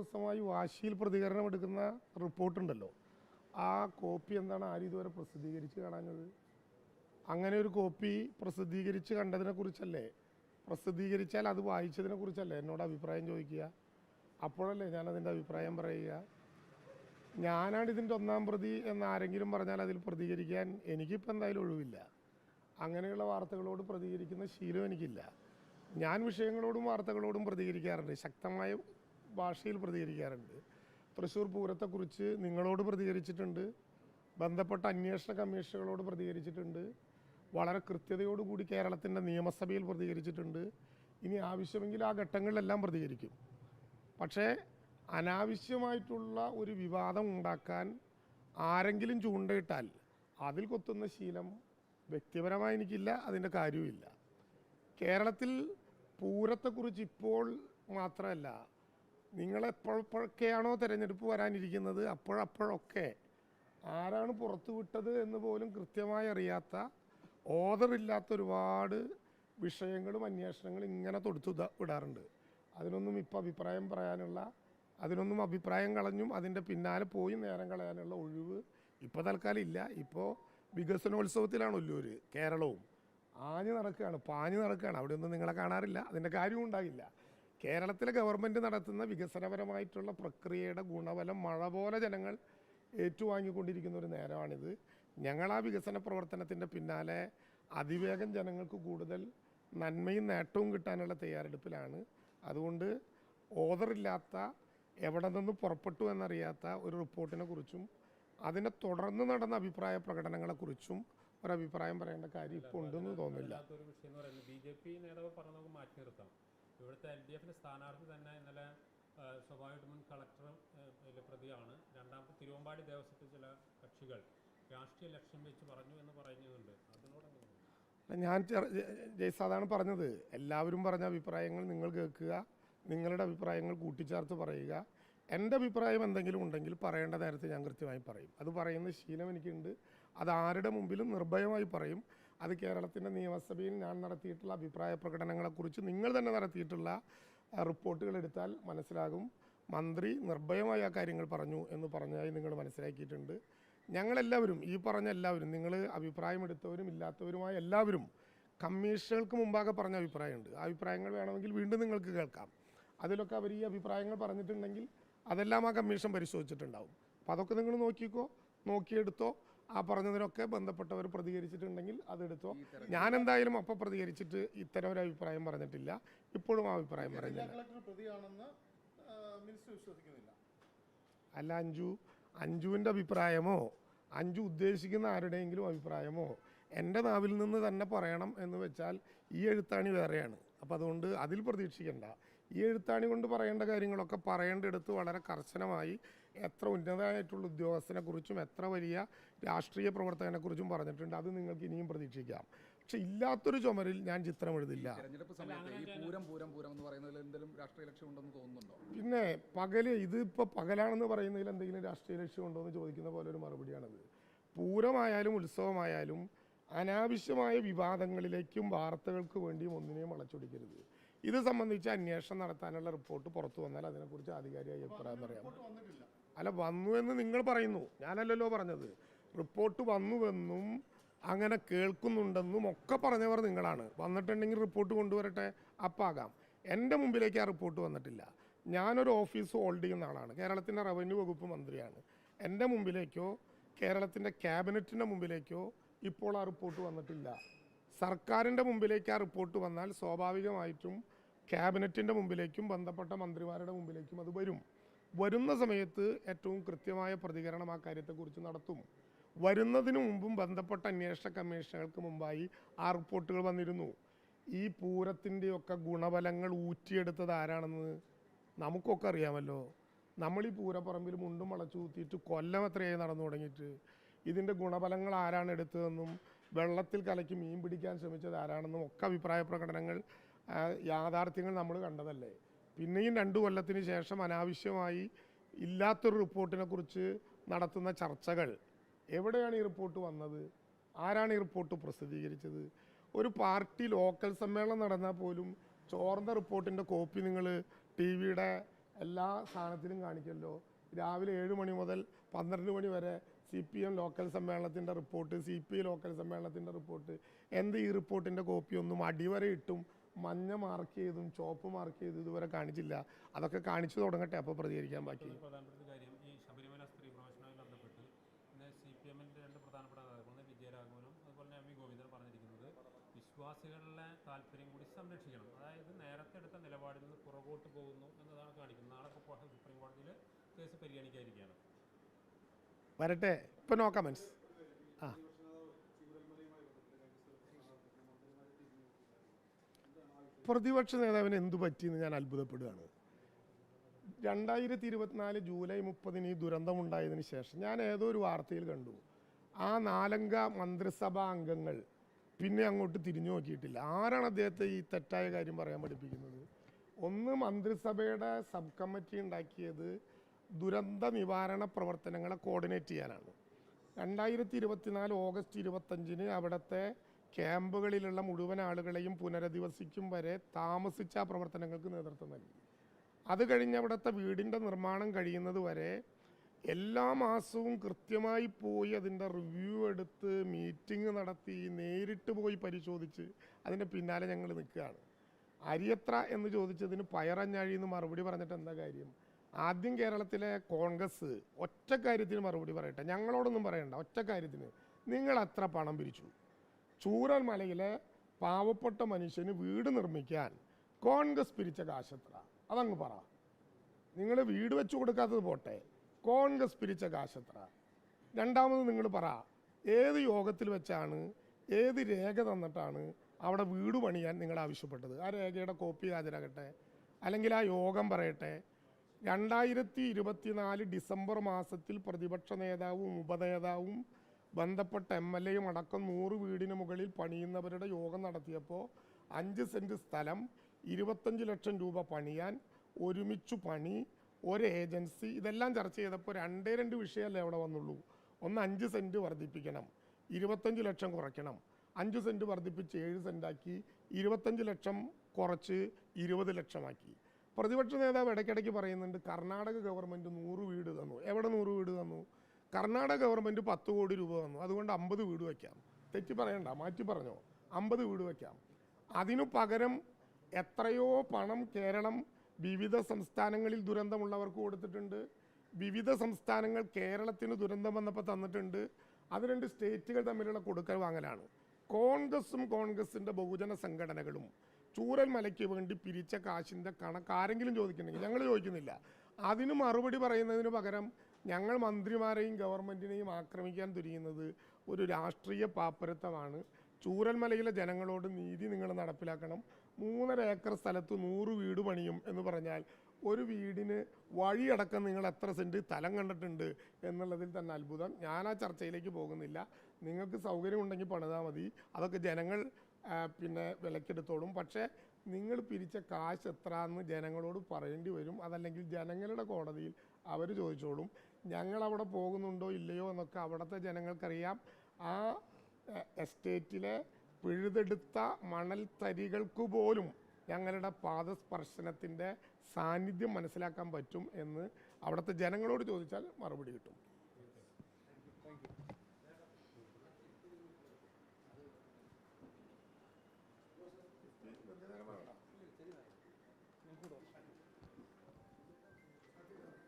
ദിവസമായി വാശിയിൽ പ്രതികരണം എടുക്കുന്ന റിപ്പോർട്ടുണ്ടല്ലോ. ആ കോപ്പി എന്താണ് ആരും ഇതുവരെ പ്രസിദ്ധീകരിച്ച് കാണാഞ്ഞത്? അങ്ങനെ ഒരു കോപ്പി പ്രസിദ്ധീകരിച്ച് കണ്ടതിനെ കുറിച്ചല്ലേ? പ്രസിദ്ധീകരിച്ചാൽ അത് വായിച്ചതിനെ കുറിച്ചല്ലേ? എന്നോട് അഭിപ്രായം ചോദിക്കുക. അപ്പോഴല്ലേ ഞാൻ അതിന്റെ അഭിപ്രായം പറയുക. ഞാനാണ് ഇതിന്റെ ഒന്നാം പ്രതി എന്ന് ആരെങ്കിലും പറഞ്ഞാൽ അതിൽ പ്രതികരിക്കാൻ എനിക്കിപ്പോൾ എന്തായാലും ഒഴിവില്ല. അങ്ങനെയുള്ള വാർത്തകളോട് പ്രതികരിക്കുന്ന ശീലം എനിക്കില്ല. ഞാൻ വിഷയങ്ങളോടും വാർത്തകളോടും പ്രതികരിക്കാറുണ്ട്. ശക്തമായ ഭാഷയിൽ പ്രതികരിക്കാറുണ്ട്. തൃശ്ശൂർ പൂരത്തെക്കുറിച്ച് നിങ്ങളോട് പ്രതികരിച്ചിട്ടുണ്ട്. ബന്ധപ്പെട്ട അന്വേഷണ കമ്മീഷനുകളോട് പ്രതികരിച്ചിട്ടുണ്ട്. വളരെ കൃത്യതയോടുകൂടി കേരളത്തിന്റെ നിയമസഭയിൽ പ്രതികരിച്ചിട്ടുണ്ട്. ഇനി ആവശ്യമെങ്കിൽ ആ ഘട്ടങ്ങളിലെല്ലാം പ്രതികരിക്കും. പക്ഷേ അനാവശ്യമായിട്ടുള്ള ഒരു വിവാദം ഉണ്ടാക്കാൻ ആരെങ്കിലും ചൂണ്ടയിട്ടാൽ അതിൽ കൊത്തുന്ന ശീലം വ്യക്തിപരമായി എനിക്കില്ല അതിന്റെ കാര്യവുമില്ല. കേരളത്തിൽ പൂരത്തെക്കുറിച്ച് ഇപ്പോൾ മാത്രമല്ല നിങ്ങൾ എപ്പോഴൊക്കെയാണോ തിരഞ്ഞെടുപ്പ് വരാനിരിക്കുന്നത് അപ്പോഴപ്പോഴൊക്കെ ആരാണ് പുറത്തു വിട്ടത് എന്ന് പോലും കൃത്യമായി അറിയാത്ത ഓർഡറില്ലാത്ത ഒരുപാട് വിഷയങ്ങളും അന്വേഷണങ്ങളും ഇങ്ങനെ തൊടുത്തു വിടാറുണ്ട്. അതിനൊന്നും ഇപ്പോൾ അഭിപ്രായം പറയാനുള്ള അതിനൊന്നും അഭിപ്രായം കളഞ്ഞും അതിന്റെ പിന്നാലെ പോയി നേരം കളയാനുള്ള ഒഴിവ് ഇപ്പോൾ തൽക്കാലം ഇല്ല. ഇപ്പോൾ വികസനോത്സവത്തിലാണ് ഒല്ലൂര് കേരളവും. ആഞ്ഞു നടക്കുകയാണ് പാഞ്ഞു നടക്കുകയാണ്. അവിടെയൊന്നും നിങ്ങളെ കാണാറില്ല. അതിന്റെ കാര്യവും ഉണ്ടാകില്ല. കേരളത്തിലെ ഗവൺമെന്റ് നടത്തുന്ന വികസനപരമായിട്ടുള്ള പ്രക്രിയയുടെ ഗുണഫലം മഴ പോലെ ജനങ്ങൾ ഏറ്റുവാങ്ങിക്കൊണ്ടിരിക്കുന്ന ഒരു നേരമാണിത്. ഞങ്ങൾ ആ വികസന പ്രവർത്തനത്തിന്റെ പിന്നാലെ അതിവേഗം ജനങ്ങൾക്ക് കൂടുതൽ നന്മയും നേട്ടവും കിട്ടാനുള്ള തയ്യാറെടുപ്പിലാണ്. അതുകൊണ്ട് ഓർഡറില്ലാത്ത എവിടെ നിന്ന് പുറപ്പെട്ടു എന്നറിയാത്ത ഒരു റിപ്പോർട്ടിനെ കുറിച്ചും അതിനെ തുടർന്ന് നടന്ന അഭിപ്രായ പ്രകടനങ്ങളെക്കുറിച്ചും ഒരഭിപ്രായം പറയേണ്ട കാര്യം ഇപ്പോൾ ഉണ്ടെന്ന് തോന്നുന്നില്ല. നേതാവ് മാറ്റി ഇവിടുത്തെ എൽ ഡി എഫിന്റെ സ്ഥാനാർത്ഥി തന്നെ ഇന്നലെ സ്വാഭാവികമായിട്ടും മുൻ കളക്ടർ ഇതിലെ പ്രതിയാണ്. രണ്ടാമത്തെ തിരുവമ്പാടി ദേവസ്വത്തിൽ ചില കക്ഷികൾ രാഷ്ട്രീയ ലക്ഷ്യം വെച്ച് പറഞ്ഞു എന്ന് പറയുന്നുണ്ട്. അതിനോട് ഞാൻ ജയ്സാദാണ് പറഞ്ഞത് എല്ലാവരും പറഞ്ഞ അഭിപ്രായങ്ങൾ നിങ്ങൾ കേൾക്കുക നിങ്ങളുടെ അഭിപ്രായങ്ങൾ കൂട്ടിച്ചേർത്ത് പറയുക. എന്റെ അഭിപ്രായം എന്തെങ്കിലും ഉണ്ടെങ്കിൽ പറയേണ്ട നേരത്തെ ഞാൻ കൃത്യമായി പറയും. അത് പറയുന്ന ശീലം എനിക്കുണ്ട്. അത് ആരുടെ മുമ്പിലും നിർഭയമായി പറയും. അത് കേരളത്തിന്റെ നിയമസഭയിൽ ഞാൻ നടത്തിയിട്ടുള്ള അഭിപ്രായ പ്രകടനങ്ങളെക്കുറിച്ച് നിങ്ങൾ തന്നെ നടത്തിയിട്ടുള്ള റിപ്പോർട്ടുകൾ എടുത്താൽ മനസ്സിലാകും. മന്ത്രി നിർഭയമായി കാര്യങ്ങൾ പറഞ്ഞു എന്ന് പറഞ്ഞതായി നിങ്ങൾ മനസ്സിലാക്കിയിട്ടുണ്ട്. ഞങ്ങളെല്ലാവരും ഈ പറഞ്ഞ എല്ലാവരും നിങ്ങൾ അഭിപ്രായമെടുത്തവരും ഇല്ലാത്തവരുമായ എല്ലാവരും കമ്മീഷനുകൾക്ക് മുമ്പാകെ പറഞ്ഞ അഭിപ്രായമുണ്ട്. ആ അഭിപ്രായങ്ങൾ വേണമെങ്കിൽ വീണ്ടും നിങ്ങൾക്ക് കേൾക്കാം. അതിലൊക്കെ അവർ ഈ അഭിപ്രായങ്ങൾ പറഞ്ഞിട്ടുണ്ടെങ്കിൽ അതെല്ലാം ആ കമ്മീഷൻ പരിശോധിച്ചിട്ടുണ്ടാവും. അപ്പോൾ അതൊക്കെ നിങ്ങൾ നോക്കിക്കോ നോക്കിയെടുത്തോ. ആ പറഞ്ഞതിനൊക്കെ ബന്ധപ്പെട്ടവർ പ്രതികരിച്ചിട്ടുണ്ടെങ്കിൽ അതെടുത്തോ. ഞാൻ എന്തായാലും അപ്പൊ പ്രതികരിച്ചിട്ട് ഇത്തരം ഒരു അഭിപ്രായം പറഞ്ഞിട്ടില്ല. ഇപ്പോഴും ആ അഭിപ്രായം പറഞ്ഞില്ല. അല്ല അഞ്ജു അഞ്ജുവിന്റെ അഭിപ്രായമോ അഞ്ജു ഉദ്ദേശിക്കുന്ന ആരുടെയെങ്കിലും അഭിപ്രായമോ എന്റെ നാവിൽ നിന്ന് തന്നെ പറയണം എന്ന് വെച്ചാൽ ഈ എഴുത്താണി വേറെയാണ്. അപ്പോൾ അതുകൊണ്ട് അതിൽ പ്രതീക്ഷിക്കണ്ട. ഈ എഴുത്താണി കൊണ്ട് പറയേണ്ട കാര്യങ്ങളൊക്കെ പറയേണ്ടടുത്ത് വളരെ കർശനമായി എത്ര ഉന്നതമായിട്ടുള്ള ഉദ്യോഗസ്ഥനെ കുറിച്ചും എത്ര വലിയ രാഷ്ട്രീയ പ്രവർത്തകനെ കുറിച്ചും പറഞ്ഞിട്ടുണ്ട്. അത് നിങ്ങൾക്ക് ഇനിയും പ്രതീക്ഷിക്കാം. പക്ഷെ ഇല്ലാത്തൊരു ചുമരിൽ ഞാൻ ചിത്രം എഴുതില്ല. ലക്ഷ്യം പിന്നെ പകൽ ഇതിപ്പോൾ പകലാണെന്ന് പറയുന്നതിൽ എന്തെങ്കിലും രാഷ്ട്രീയ ലക്ഷ്യമുണ്ടോ എന്ന് ചോദിക്കുന്ന പോലെ ഒരു മറുപടിയാണത്. പൂരമായാലും ഉത്സവമായാലും അനാവശ്യമായ വിവാദങ്ങളിലേക്കും വാർത്തകൾക്ക് വേണ്ടിയും ഒന്നിനെയും വളച്ചൊടിക്കരുത്. ഇത് സംബന്ധിച്ച് അന്വേഷണം നടത്താനുള്ള റിപ്പോർട്ട് പുറത്തു വന്നാൽ അതിനെക്കുറിച്ച് ആധികാരിക അഭിപ്രായം പറയാം. അല്ല വന്നു എന്ന് നിങ്ങൾ പറയുന്നു. ഞാനല്ലല്ലോ പറഞ്ഞത്. റിപ്പോർട്ട് വന്നുവെന്നും അങ്ങനെ കേൾക്കുന്നുണ്ടെന്നും ഒക്കെ പറഞ്ഞവർ നിങ്ങളാണ്. വന്നിട്ടുണ്ടെങ്കിൽ റിപ്പോർട്ട് കൊണ്ടുവരട്ടെ? അപ്പാകാം. എന്റെ മുമ്പിലേക്ക് ആ റിപ്പോർട്ട് വന്നിട്ടില്ല. ഞാനൊരു ഓഫീസ് ഹോൾഡ് ചെയ്യുന്ന ആളാണ്. കേരളത്തിന്റെ റവന്യൂ വകുപ്പ് മന്ത്രിയാണ്. എന്റെ മുമ്പിലേക്കോ കേരളത്തിന്റെ ക്യാബിനറ്റിന്റെ മുമ്പിലേക്കോ ഇപ്പോൾ ആ റിപ്പോർട്ട് വന്നിട്ടില്ല. സർക്കാരിന്റെ മുമ്പിലേക്ക് ആ റിപ്പോർട്ട് വന്നാൽ സ്വാഭാവികമായിട്ടും ക്യാബിനറ്റിന്റെ മുമ്പിലേക്കും ബന്ധപ്പെട്ട മന്ത്രിമാരുടെ മുമ്പിലേക്കും അത് വരും. വരുന്ന സമയത്ത് ഏറ്റവും കൃത്യമായ പ്രതികരണം ആ കാര്യത്തെക്കുറിച്ച് നടത്തും. വരുന്നതിന് മുമ്പും ബന്ധപ്പെട്ട അന്വേഷണ കമ്മീഷനുകൾക്ക് മുമ്പായി ആ റിപ്പോർട്ടുകൾ വന്നിരുന്നു. ഈ പൂരത്തിന്റെയൊക്കെ ഗുണഫലങ്ങൾ ഊറ്റിയെടുത്തത് ആരാണെന്ന് നമുക്കൊക്കെ അറിയാമല്ലോ. നമ്മൾ ഈ പൂരപ്പറമ്പിൽ മുണ്ടും വളച്ചു കൂത്തിയിട്ട് കൊല്ലം എത്രയായി നടന്നു തുടങ്ങിയിട്ട്? ഇതിന്റെ ഗുണഫലങ്ങൾ ആരാണ് എടുത്തതെന്നും വെള്ളത്തിൽ കലക്കി മീൻ പിടിക്കാൻ ശ്രമിച്ചത് ആരാണെന്നും ഒക്കെ അഭിപ്രായ പ്രകടനങ്ങൾ യാഥാർത്ഥ്യങ്ങൾ നമ്മൾ കണ്ടതല്ലേ? പിന്നെയും രണ്ടു കൊല്ലത്തിന് ശേഷം അനാവശ്യമായി ഇല്ലാത്തൊരു റിപ്പോർട്ടിനെ കുറിച്ച് നടത്തുന്ന ചർച്ചകൾ. എവിടെയാണ് ഈ റിപ്പോർട്ട് വന്നത്? ആരാണ് ഈ റിപ്പോർട്ട് പ്രസിദ്ധീകരിച്ചത്? ഒരു പാർട്ടി ലോക്കൽ സമ്മേളനം നടന്നാൽ പോലും ചോർന്ന റിപ്പോർട്ടിന്റെ കോപ്പി നിങ്ങൾ ടി വിയുടെ എല്ലാ സ്ഥാനത്തിലും കാണിക്കല്ലോ. രാവിലെ ഏഴ് മണി മുതൽ പന്ത്രണ്ട് മണി വരെ സി പി എം ലോക്കൽ സമ്മേളനത്തിന്റെ report C P I local സമ്മേളനത്തിന്റെ റിപ്പോർട്ട്. എന്ത് ഈ റിപ്പോർട്ടിന്റെ കോപ്പിയൊന്നും അടിവര ഇട്ടും മഞ്ഞ മാർക്ക് ചെയ്തും ചോപ്പ് മാർക്ക് ചെയ്തും ഇതുവരെ കാണിച്ചില്ല. അതൊക്കെ കാണിച്ചു തുടങ്ങട്ടെ അപ്പോൾ പ്രതികരിക്കാൻ ബാക്കി. പ്രധാനപ്പെട്ട കാര്യം ഈ ശബരിമല സ്ത്രീ പ്രവേശനവുമായി ബന്ധപ്പെട്ട് സി രണ്ട് പ്രധാനപ്പെട്ട നേതാക്കൾ വിജയരാഘവനും അതുപോലെ തന്നെ ഗോവിന്ദനും പറഞ്ഞിരിക്കുന്നത് വിശ്വാസികളുടെ താല്പര്യം കൂടി സംരക്ഷിക്കണം. അതായത് നേരത്തെ എടുത്ത നിലപാടിൽ നിന്ന് പുറകോട്ട് പോകുന്നു എന്നതാണ് കാണിക്കുന്നത്. നാളെ സുപ്രീം കോടതിയിൽ കേസ് പരിഗണിക്കാതിരിക്കുകയാണ്. വരട്ടെ. ഇപ്പം നോക്കാം മനസ് ആ. പ്രതിപക്ഷ നേതാവിന് എന്തു പറ്റിയെന്ന് ഞാൻ അത്ഭുതപ്പെടുകയാണ്. രണ്ടായിരത്തി ഇരുപത്തിനാല് ജൂലൈ മുപ്പതിന് ഈ ദുരന്തമുണ്ടായതിനു ശേഷം ഞാൻ ഏതോ ഒരു വാർത്തയിൽ കണ്ടു. ആ നാലംഗ മന്ത്രിസഭാ അംഗങ്ങൾ പിന്നെ അങ്ങോട്ട് തിരിഞ്ഞു നോക്കിയിട്ടില്ല. ആരാണ് അദ്ദേഹത്തെ ഈ തെറ്റായ കാര്യം പറയാൻ പഠിപ്പിക്കുന്നത്? ഒന്ന് മന്ത്രിസഭയുടെ സബ് കമ്മിറ്റി ഉണ്ടാക്കിയത് ദുരന്ത നിവാരണ പ്രവർത്തനങ്ങളെ കോർഡിനേറ്റ് ചെയ്യാനാണ്. രണ്ടായിരത്തി ഇരുപത്തിനാല് ഓഗസ്റ്റ് ഇരുപത്തഞ്ചിന് അവിടുത്തെ ക്യാമ്പുകളിലുള്ള മുഴുവൻ ആളുകളെയും പുനരധിവസിക്കും വരെ താമസിച്ച പ്രവർത്തനങ്ങൾക്ക് നേതൃത്വം നൽകി. അത് കഴിഞ്ഞ് അവിടുത്തെ വീടിന്റെ നിർമ്മാണം കഴിയുന്നത് വരെ എല്ലാ മാസവും കൃത്യമായി പോയി അതിന്റെ റിവ്യൂ എടുത്ത് മീറ്റിംഗ് നടത്തി നേരിട്ട് പോയി പരിശോധിച്ച് അതിന്റെ പിന്നാലെ ഞങ്ങൾ നിൽക്കുകയാണ്. അരിയത്ര എന്ന് ചോദിച്ചതിന് പയറഞ്ഞാഴി എന്ന് മറുപടി പറഞ്ഞിട്ട് എന്താ കാര്യം? ആദ്യം കേരളത്തിലെ കോൺഗ്രസ് ഒറ്റ കാര്യത്തിന് മറുപടി പറയട്ടെ. ഞങ്ങളോടൊന്നും പറയണ്ട ഒറ്റ കാര്യത്തിന്. നിങ്ങൾ അത്ര പണം പിരിച്ചു. ചൂരൽ മലയിലെ പാവപ്പെട്ട മനുഷ്യന് വീട് നിർമ്മിക്കാൻ കോൺഗ്രസ് പിരിച്ച കാശെത്ര അതങ്ങ് പറ. നിങ്ങൾ വീട് വെച്ചു കൊടുക്കാത്തത് പോട്ടെ. കോൺഗ്രസ് പിരിച്ച കാശെത്ര രണ്ടാമത് നിങ്ങൾ പറ. ഏത് യോഗത്തിൽ വെച്ചാണ് ഏത് രേഖ തന്നിട്ടാണ് അവിടെ വീട് പണിയാൻ നിങ്ങൾ ആവശ്യപ്പെട്ടത്? ആ രേഖയുടെ കോപ്പി ഹാജരാകട്ടെ. അല്ലെങ്കിൽ ആ യോഗം പറയട്ടെ. രണ്ടായിരത്തി ഇരുപത്തിനാല് ഡിസംബർ മാസത്തിൽ പ്രതിപക്ഷ നേതാവും ഉപനേതാവും ബന്ധപ്പെട്ട എം എൽ എയും അടക്കം നൂറ് വീടിന് മുകളിൽ പണിയുന്നവരുടെ യോഗം നടത്തിയപ്പോൾ അഞ്ച് സെന്റ് സ്ഥലം ഇരുപത്തഞ്ച് ലക്ഷം രൂപ പണിയാൻ ഒരുമിച്ചു പണി ഒരു ഏജൻസി ഇതെല്ലാം ചർച്ച ചെയ്തപ്പോൾ രണ്ടേ രണ്ട് വിഷയമല്ലേ അവിടെ വന്നുള്ളൂ. ഒന്ന് അഞ്ച് സെന്റ് വർദ്ധിപ്പിക്കണം ഇരുപത്തഞ്ച് ലക്ഷം കുറയ്ക്കണം. അഞ്ച് സെന്റ് വർദ്ധിപ്പിച്ച് ഏഴ് സെന്റാക്കി ഇരുപത്തഞ്ച് ലക്ഷം കുറച്ച് ഇരുപത് ലക്ഷമാക്കി. പ്രതിപക്ഷ നേതാവ് ഇടയ്ക്കിടയ്ക്ക് പറയുന്നുണ്ട് കർണാടക ഗവൺമെന്റ് നൂറ് വീട് തന്നു. എവിടെ നൂറ് വീട് തന്നു? കർണാടക ഗവൺമെന്റ് പത്ത് കോടി രൂപ തന്നു. അതുകൊണ്ട് അമ്പത് വീട് വയ്ക്കാം തെറ്റി പറയണ്ട മാറ്റി പറഞ്ഞോ. അമ്പത് വീട് വയ്ക്കാം അതിനു പകരം എത്രയോ പണം കേരളം വിവിധ സംസ്ഥാനങ്ങളിൽ ദുരന്തമുള്ളവർക്ക് കൊടുത്തിട്ടുണ്ട്. വിവിധ സംസ്ഥാനങ്ങൾ കേരളത്തിന് ദുരന്തം വന്നപ്പോൾ തന്നിട്ടുണ്ട്. അത് രണ്ട് സ്റ്റേറ്റുകൾ തമ്മിലുള്ള കൊടുക്കൽ വാങ്ങലാണ്. കോൺഗ്രസും കോൺഗ്രസിന്റെ ബഹുജന സംഘടനകളും ചൂരൽ മലയ്ക്ക് വേണ്ടി പിരിച്ച കാശിന്റെ കണക്ക് ആരെങ്കിലും ചോദിക്കുന്നുണ്ടെങ്കിൽ ഞങ്ങൾ ചോദിക്കുന്നില്ല. അതിന് മറുപടി പറയുന്നതിന് പകരം ഞങ്ങൾ മന്ത്രിമാരെയും ഗവൺമെന്റിനെയും ആക്രമിക്കാൻ തുനിയുന്നത് ഒരു രാഷ്ട്രീയ പാപ്പരത്വമാണ്. ചൂരൽമലയിലെ ജനങ്ങളോട് നീതി നിങ്ങൾ നടപ്പിലാക്കണം. മൂന്നര ഏക്കർ സ്ഥലത്ത് നൂറ് വീട് പണിയും എന്ന് പറഞ്ഞാൽ ഒരു വീടിന് വഴിയടക്കം നിങ്ങൾ എത്ര സെന്റ് സ്ഥലം കണ്ടിട്ടുണ്ട് എന്നുള്ളതിൽ തന്നെ അത്ഭുതം. ഞാൻ ആ ചർച്ചയിലേക്ക് പോകുന്നില്ല. നിങ്ങൾക്ക് സൗകര്യമുണ്ടെങ്കിൽ പണിതാൽ മതി. അതൊക്കെ ജനങ്ങൾ പിന്നെ വിലക്കെടുത്തോളും. പക്ഷേ നിങ്ങൾ പിരിച്ച കാശ് എത്ര എന്ന് ജനങ്ങളോട് പറയേണ്ടി വരും. അതല്ലെങ്കിൽ ജനങ്ങളുടെ കോടതിയിൽ അവർ ചോദിച്ചോളും. ഞങ്ങൾ അവിടെ പോകുന്നുണ്ടോ ഇല്ലയോ എന്നൊക്കെ അവിടുത്തെ ജനങ്ങൾക്കറിയാം. ആ എസ്റ്റേറ്റിലെ പിഴുതെടുത്ത മണൽ തരികൾക്ക് പോലും ഞങ്ങളുടെ പാദസ്പർശനത്തിന്റെ സാന്നിധ്യം മനസ്സിലാക്കാൻ പറ്റും എന്ന് അവിടുത്തെ ജനങ്ങളോട് ചോദിച്ചാൽ മറുപടി കിട്ടും.